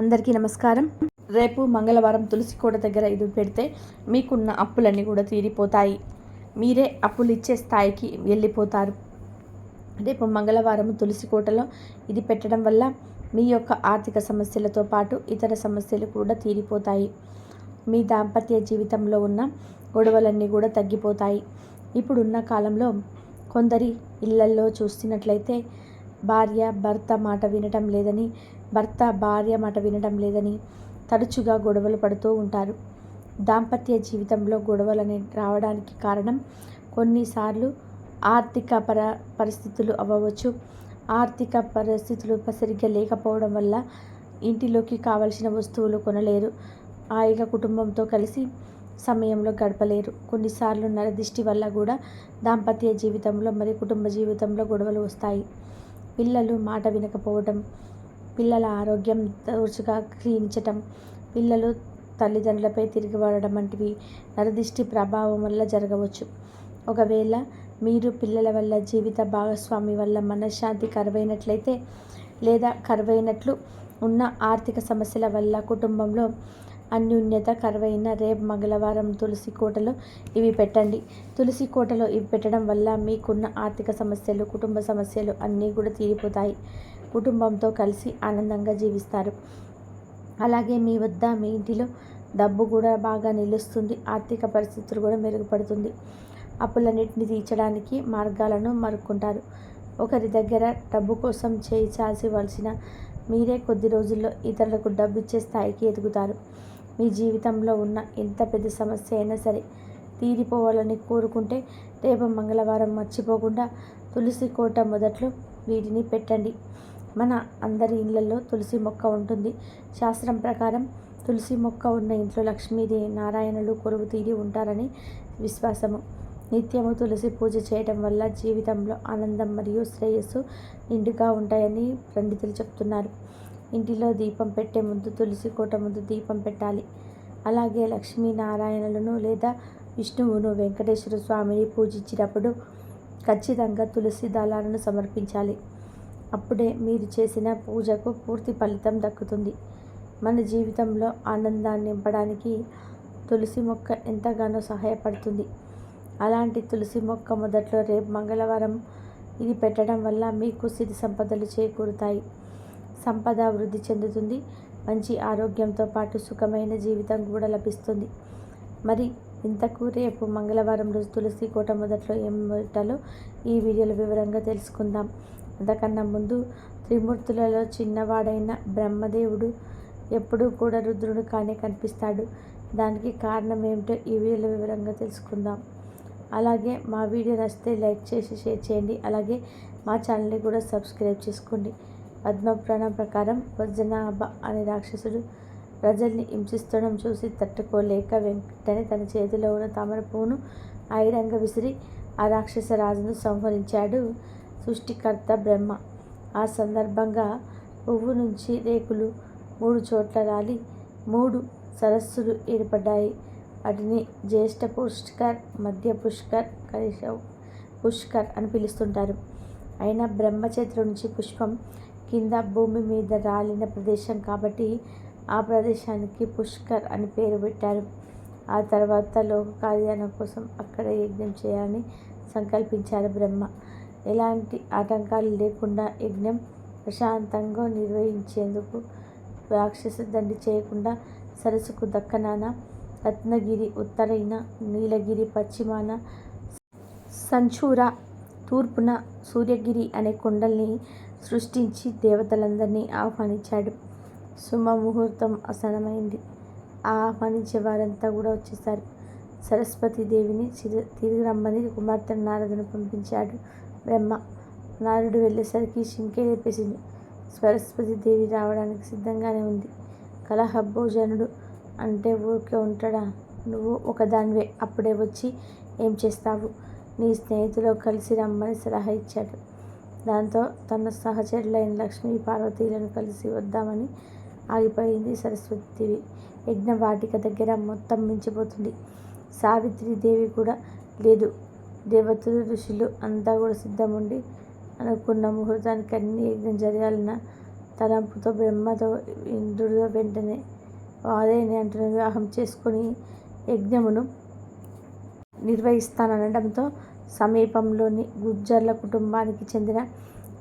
అందరికీ నమస్కారం. రేపు మంగళవారం తులసి కోట దగ్గర ఇది పెడితే మీకున్న అప్పులన్నీ కూడా తీరిపోతాయి. మీరే అప్పులు ఇచ్చే స్థాయికి వెళ్ళిపోతారు. రేపు మంగళవారం తులసి కోటలో ఇది పెట్టడం వల్ల మీ యొక్క ఆర్థిక సమస్యలతో పాటు ఇతర సమస్యలు కూడా తీరిపోతాయి. మీ దాంపత్య జీవితంలో ఉన్న గొడవలన్నీ కూడా తగ్గిపోతాయి. ఇప్పుడున్న కాలంలో కొందరి ఇళ్ళల్లో చూస్తున్నట్లయితే భార్య భర్త మాట వినటం లేదని భర్త భార్య మాట వినడం లేదని తరచుగా గొడవలు పడుతూ ఉంటారు. దాంపత్య జీవితంలో గొడవలు అనే రావడానికి కారణం కొన్నిసార్లు ఆర్థిక పర పరిస్థితులు అవ్వవచ్చు. ఆర్థిక పరిస్థితులు సరిగ్గా లేకపోవడం వల్ల ఇంటిలోకి కావలసిన వస్తువులు కొనలేరు. హాయిగా కుటుంబంతో కలిసి సమయంలో గడపలేరు. కొన్నిసార్లు నరదిష్టి వల్ల కూడా దాంపత్య జీవితంలో మరియు కుటుంబ జీవితంలో గొడవలు వస్తాయి. పిల్లలు మాట వినకపోవడం పిల్లల ఆరోగ్యం తరచుగా క్షీణించటం పిల్లలు తల్లిదండ్రులపై తిరిగిపడడం వంటివి నరదిష్టి ప్రభావం వల్ల జరగవచ్చు. ఒకవేళ మీరు పిల్లల వల్ల జీవిత భాగస్వామి వల్ల మనశ్శాంతి కరువైనట్లయితే లేదా కరువైనట్లు ఉన్న ఆర్థిక సమస్యల వల్ల కుటుంబంలో అన్యోన్యత కరువైన రేపు మంగళవారం తులసి కోటలో ఇవి పెట్టండి. తులసి కోటలో ఇవి పెట్టడం వల్ల మీకున్న ఆర్థిక సమస్యలు కుటుంబ సమస్యలు అన్నీ కూడా తీరిపోతాయి. కుటుంబంతో కలిసి ఆనందంగా జీవిస్తారు. అలాగే మీ వద్ద మీ ఇంటిలో డబ్బు కూడా బాగా నిలుస్తుంది. ఆర్థిక పరిస్థితులు కూడా మెరుగుపడుతుంది. అప్పులన్నింటినీ తీర్చడానికి మార్గాలను మరుక్కుంటారు. ఒకరి దగ్గర డబ్బు కోసం చేయించాల్సివలసిన మీరే కొద్ది రోజుల్లో ఇతరులకు డబ్బు ఇచ్చే స్థాయికి ఎదుగుతారు. మీ జీవితంలో ఉన్న ఎంత పెద్ద సమస్య అయినా సరే తీరిపోవాలని కోరుకుంటే రేపు మంగళవారం మర్చిపోకుండా తులసి కోట మొదట్లో వీటిని పెట్టండి. మన అందరి ఇళ్ళలో తులసి మొక్క ఉంటుంది. శాస్త్రం ప్రకారం తులసి మొక్క ఉన్న ఇంట్లో లక్ష్మీదేవి నారాయణులు కొరువు తీరి ఉంటారని విశ్వాసము. నిత్యము తులసి పూజ చేయడం వల్ల జీవితంలో ఆనందం మరియు శ్రేయస్సు నిండుగా ఉంటాయని పండితులు చెప్తున్నారు. ఇంటిలో దీపం పెట్టే ముందు తులసి కోట ముందు దీపం పెట్టాలి. అలాగే లక్ష్మీనారాయణులను లేదా విష్ణువును వెంకటేశ్వర స్వామిని పూజించినప్పుడు ఖచ్చితంగా తులసి దళాలను సమర్పించాలి. అప్పుడే మీరు చేసిన పూజకు పూర్తి ఫలితం దక్కుతుంది. మన జీవితంలో ఆనందాన్ని నింపడానికి తులసి మొక్క ఎంతగానో సహాయపడుతుంది. అలాంటి తులసి మొక్క మొదట్లో రేపు మంగళవారం ఇది పెట్టడం వల్ల మీకు సిరి సంపదలు చేకూరుతాయి. సంపద వృద్ధి చెందుతుంది. మంచి ఆరోగ్యంతో పాటు సుఖమైన జీవితం కూడా లభిస్తుంది. మరి ఇంతకు రేపు మంగళవారం రోజు తులసి కోట మొదట్లో ఏం పెట్టాలో ఈ వీడియోలో వివరంగా తెలుసుకుందాం. అంతకన్నా ముందు త్రిమూర్తులలో చిన్నవాడైన బ్రహ్మదేవుడు ఎప్పుడూ కూడా రుద్రుడు కానీ కనిపిస్తాడు. దానికి కారణం ఏమిటో ఈ వీడియోలో వివరంగా తెలుసుకుందాం. అలాగే మా వీడియో నచ్చితే లైక్ చేసి షేర్ చేయండి. అలాగే మా ఛానల్ని కూడా సబ్స్క్రైబ్ చేసుకోండి. పద్మపురాణం ప్రకారం వజ్రనాభ అనే రాక్షసుడు ప్రజల్ని హింసిస్తడం చూసి తట్టుకోలేక వెంటనే తన చేతిలో ఉన్న తామర పువ్వును ఐరంగ విసిరి ఆ రాక్షస రాజును సంహరించాడు. సృష్టికర్త బ్రహ్మ. ఆ సందర్భంగా పువ్వు నుంచి రేకులు మూడు చోట్ల రాలి మూడు సరస్సులు ఏర్పడ్డాయి. వాటిని జ్యేష్ఠ పుష్కర్ మధ్య పుష్కర్ కలిశవ్ పుష్కర్ అని పిలుస్తుంటారు. అయినా బ్రహ్మచేత్ర నుంచి పుష్పం కింద భూమి మీద రాలిన ప్రదేశం కాబట్టి ఆ ప్రదేశానికి పుష్కర్ అని పేరు పెట్టారు. ఆ తర్వాత లోక కళ్యాణం కోసం అక్కడ యజ్ఞం చేయాలని సంకల్పించారు బ్రహ్మ. ఎలాంటి ఆటంకాలు లేకుండా యజ్ఞం ప్రశాంతంగా నిర్వహించేందుకు రాక్షస దండి చేయకుండా సరస్సుకు దక్కనాన రత్నగిరి ఉత్తరైన నీలగిరి పశ్చిమాన సంచూర తూర్పున సూర్యగిరి అనే కొండల్ని సృష్టించి దేవతలందరినీ ఆహ్వానించాడు. సుమ ముహూర్తం ఆ ఆహ్వానించే వారంతా కూడా వచ్చేసారు సరస్వతి దేవిని తిరిగి రమ్మని కుమార్తె నారదును పంపించాడు. బ్రహ్మ. నారదుడు వెళ్ళేసరికి శింకే లేపేసింది. సరస్వతి దేవి రావడానికి సిద్ధంగానే ఉంది. కలహభోజనుడు అంటే ఊరికే ఉంటాడా? నువ్వు ఒకదానివే అప్పుడే వచ్చి ఏం చేస్తావు? నీ స్నేహితులు కలిసి రమ్మని సలహా ఇచ్చాడు. దాంతో తన సహచరులైన లక్ష్మీ పార్వతీలను కలిసి వద్దామని ఆగిపోయింది సరస్వతీదేవి యజ్ఞవాటిక దగ్గర మొత్తం మించిపోతుంది. సావిత్రి దేవి కూడా లేదు. దేవతలు ఋషులు అంతా కూడా సిద్ధముండి అనుకున్న ముహూర్తానికి అన్ని యజ్ఞం జరగాలన్న తలంపుతో బ్రహ్మతో ఇంద్రుడితో వెంటనే వాదేని అంటున్న వివాహం చేసుకుని యజ్ఞమును నిర్వహిస్తాననడంతో సమీపంలోని గుజ్జర్ల కుటుంబానికి చెందిన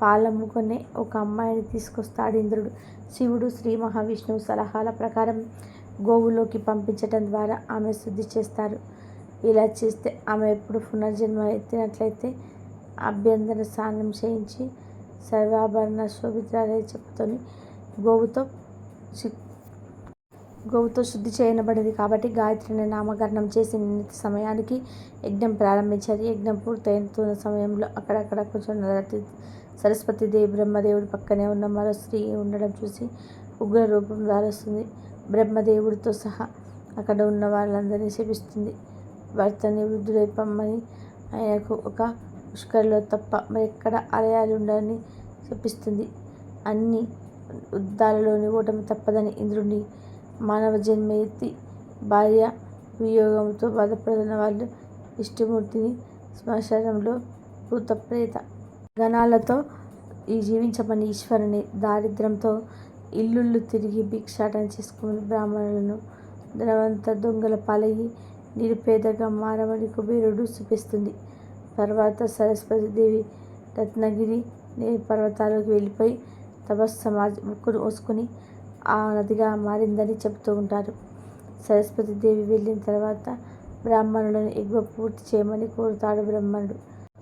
పాలమ్ముకునే ఒక అమ్మాయిని తీసుకొస్తాడు ఇంద్రుడు. శివుడు శ్రీ మహావిష్ణువు సలహాల ప్రకారం గోవులోకి పంపించటం ద్వారా ఆమె శుద్ధి చేస్తారు. ఇలా చేస్తే ఆమె ఎప్పుడు పునర్జన్మ ఎత్తినట్లయితే అభ్యంతర స్నానం చేయించి సర్వాభరణ శోభితురాలే చెప్పుతోని గోవుతో గోవుతో శుద్ధి చేయనబడింది కాబట్టి గాయత్రిని నామకరణం చేసి నిర్ణీత సమయానికి యజ్ఞం ప్రారంభించారు యజ్ఞం పూర్తయిన సమయంలో అక్కడక్కడ కొంచెం నరతి సరస్వతీదేవి బ్రహ్మదేవుడి పక్కనే ఉన్న మరో స్త్రీ ఉండడం చూసి ఉగ్ర రూపం దారుస్తుంది బ్రహ్మదేవుడితో సహా అక్కడ ఉన్న వాళ్ళందరినీ శపిస్తుంది. భర్తని వృద్ధుడై పమ్మని ఆయనకు ఒక పుష్కర్లో తప్ప మరెక్కడ ఆలయాలు ఉండని చెప్పిస్తుంది అన్ని యుద్ధాలలోని ఓటమి తప్పదని ఇంద్రుడిని మానవ జన్మ ఎత్తి భార్య వియోగంతో బాధపడుతున్న వాళ్ళు విష్ణుమూర్తిని శ్మశానంలో భూత ప్రేత గణాలతో ఈ జీవించమని ఈశ్వరుని దారిద్ర్యంతో ఇల్లుళ్ళు తిరిగి భిక్షాటన చేసుకుని బ్రాహ్మణులను ధనవంత దొంగల పాలయ్యి నిరుపేదగా మారమని కుబేరుడు చూపిస్తుంది. తర్వాత సరస్వతి దేవి రత్నగిరి నేరు పర్వతాలకు వెళ్ళిపోయి తపస్సమాజ్ ముక్కును మోసుకొని ఆ నదిగా మారిందని చెబుతూ ఉంటారు. సరస్వతి దేవి వెళ్ళిన తర్వాత బ్రాహ్మణులను యజ్ఞం పూర్తి చేయమని కోరుతాడు బ్రహ్మణుడు.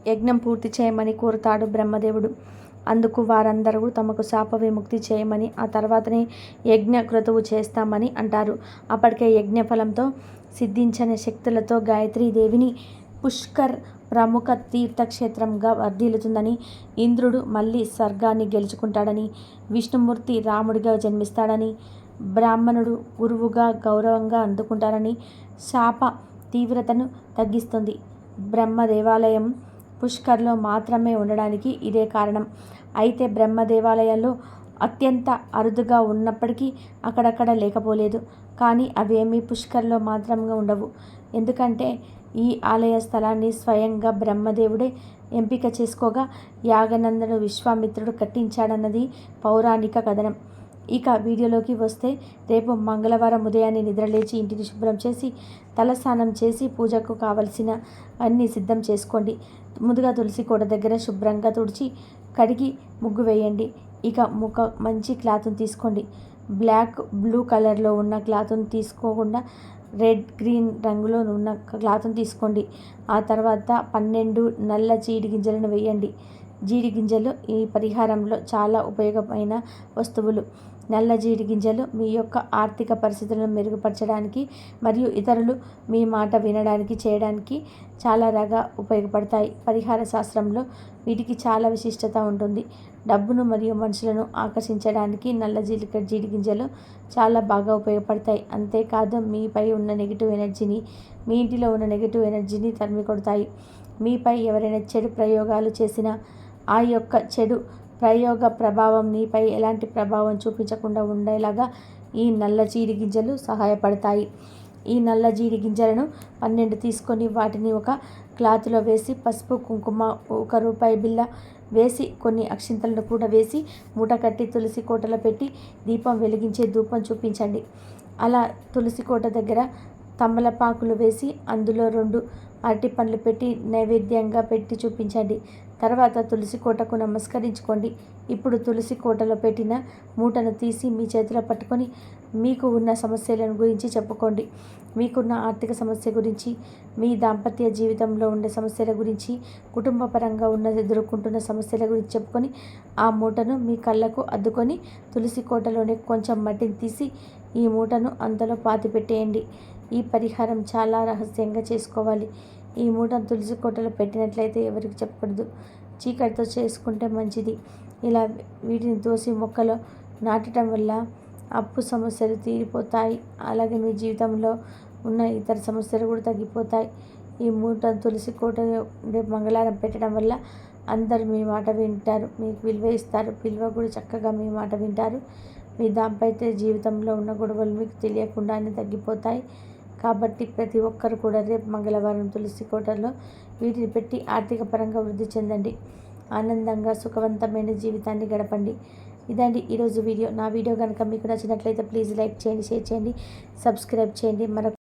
యజ్ఞం పూర్తి చేయమని కోరుతాడు బ్రహ్మదేవుడు. అందుకు వారందరూ తమకు శాప విముక్తి చేయమని ఆ తర్వాతనే యజ్ఞ క్రతువు చేస్తామని అంటారు. అప్పటికే యజ్ఞ ఫలంతో సిద్ధించిన శక్తులతో గాయత్రీదేవిని పుష్కర్ ప్రముఖ తీర్థక్షేత్రంగా వర్ధిల్లుతుందని ఇంద్రుడు మళ్ళీ స్వర్గాన్ని గెలుచుకుంటాడని విష్ణుమూర్తి రాముడిగా జన్మిస్తాడని బ్రాహ్మణుడు గురువుగా గౌరవంగా అందుకుంటారని శాప తీవ్రతను తగ్గిస్తుంది. బ్రహ్మ దేవాలయం పుష్కర్లో మాత్రమే ఉండడానికి ఇదే కారణం. అయితే బ్రహ్మ దేవాలయంలో అత్యంత అరుదుగా ఉన్నప్పటికీ అక్కడక్కడ లేకపోలేదు. కానీ అవేమీ పుష్కర్లో మాత్రంగా ఉండవు. ఎందుకంటే ఈ ఆలయ స్థలాన్ని స్వయంగా బ్రహ్మదేవుడే ఎంపిక చేసుకోగా యాగనందను విశ్వామిత్రుడు కట్టించాడన్నది పౌరాణిక కథనం. ఇక వీడియోలోకి వస్తే రేపు మంగళవారం ఉదయాన్నే నిద్రలేచి ఇంటిని శుభ్రం చేసి తలస్నానం చేసి పూజకు కావలసిన అన్నీ సిద్ధం చేసుకోండి. ముందుగా తులసి కోట దగ్గర శుభ్రంగా తుడిచి కడిగి ముగ్గు వేయండి. ఇక ముఖ మంచి క్లాత్ని తీసుకోండి. బ్లాక్ బ్లూ కలర్లో ఉన్న క్లాత్ని తీసుకోకుండా రెడ్ గ్రీన్ రంగులో ఉన్న క్లాత్ని తీసుకోండి. ఆ తర్వాత పన్నెండు నల్ల చీడి గింజలను వేయండి. జీడి గింజలు ఈ పరిహారంలో చాలా ఉపయోగమైన వస్తువులు. నల్ల జీడి గింజలు మీ యొక్క ఆర్థిక పరిస్థితులను మెరుగుపరచడానికి మరియు ఇతరులు మీ మాట వినడానికి చేయడానికి చాలా రగా ఉపయోగపడతాయి. పరిహార శాస్త్రంలో వీటికి చాలా విశిష్టత ఉంటుంది. డబ్బును మరియు మనుషులను ఆకర్షించడానికి నల్ల జీలిక జీడి గింజలు చాలా బాగా ఉపయోగపడతాయి. అంతేకాదు మీపై ఉన్న నెగిటివ్ ఎనర్జీని మీ ఇంటిలో ఉన్న నెగిటివ్ ఎనర్జీని తరిమి కొడతాయి మీపై ఎవరైనా చెడు ప్రయోగాలు చేసినా ఆ యొక్క చెడు ప్రయోగ ప్రభావం నీపై ఎలాంటి ప్రభావం చూపించకుండా ఉండేలాగా ఈ నల్ల జీడి గింజలు సహాయపడతాయి. ఈ నల్ల జీడి గింజలను పన్నెండు తీసుకొని వాటిని ఒక క్లాత్లో వేసి పసుపు కుంకుమ ఒక రూపాయి బిల్ల వేసి కొన్ని అక్షింతలను కూడా వేసి మూట కట్టి తులసి కోటలో పెట్టి దీపం వెలిగించే ధూపం చూపించండి. అలా తులసి కోట దగ్గర తమలపాకులు వేసి అందులో రెండు అరటి పండ్లు పెట్టి నైవేద్యంగా పెట్టి చూపించండి. తర్వాత తులసి కోటకు నమస్కరించుకోండి. ఇప్పుడు తులసి కోటలో పెట్టిన మూటను తీసి మీ చేతిలో పట్టుకొని మీకు ఉన్న సమస్యలను గురించి చెప్పుకోండి. మీకున్న ఆర్థిక సమస్య గురించి మీ దాంపత్య జీవితంలో ఉండే సమస్యల గురించి కుటుంబ పరంగా ఉన్న ఎదుర్కొంటున్న సమస్యల గురించి చెప్పుకొని ఆ మూటను మీ కళ్ళకు అద్దుకొని తులసి కోటలోనే కొంచెం మట్టిని తీసి ఈ మూటను అంతలో పాతిపెట్టేయండి ఈ పరిహారం చాలా రహస్యంగా చేసుకోవాలి. ఈ మూటను తులసి కోటలో పెట్టినట్లయితే ఎవరికి చెప్పకూడదు. చీకటితో చేసుకుంటే మంచిది. ఇలా వీటిని తోసి మొక్కలో నాటడం వల్ల అప్పు సమస్యలు తీరిపోతాయి. అలాగే మీ జీవితంలో ఉన్న ఇతర సమస్యలు కూడా తగ్గిపోతాయి. ఈ మూట తులసి కోట రేపు మంగళవారం పెట్టడం వల్ల అందరూ మీ మాట వింటారు. మీకు విలువ ఇస్తారు. విలువ కూడా చక్కగా మీ మాట వింటారు. మీ దాంపత్య జీవితంలో ఉన్న గొడవలు మీకు తెలియకుండానే తగ్గిపోతాయి. కాబట్టి ప్రతి ఒక్కరు కూడా రేపు మంగళవారం తులసి కోటలో వీటిని పెట్టి ఆర్థిక పరంగా వృద్ధి చెందండి. ఆనందంగా సుఖవంతమైన జీవితాన్ని గడపండి. ఇదండి ఈరోజు వీడియో. నా వీడియో కనుక మీకు నచ్చినట్లయితే ప్లీజ్ లైక్ చేయండి షేర్ చేయండి సబ్స్క్రైబ్ చేయండి. మరొక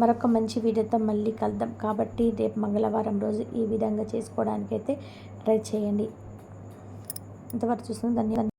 మరొక మంచి వీడియోతో మళ్ళీ కలుద్దాం. కాబట్టి రేపు మంగళవారం రోజు ఈ విధంగా చేసుకోవడానికైతే ట్రై చేయండి. ఇంతవరకు చూసిన ధన్యవాదాలు.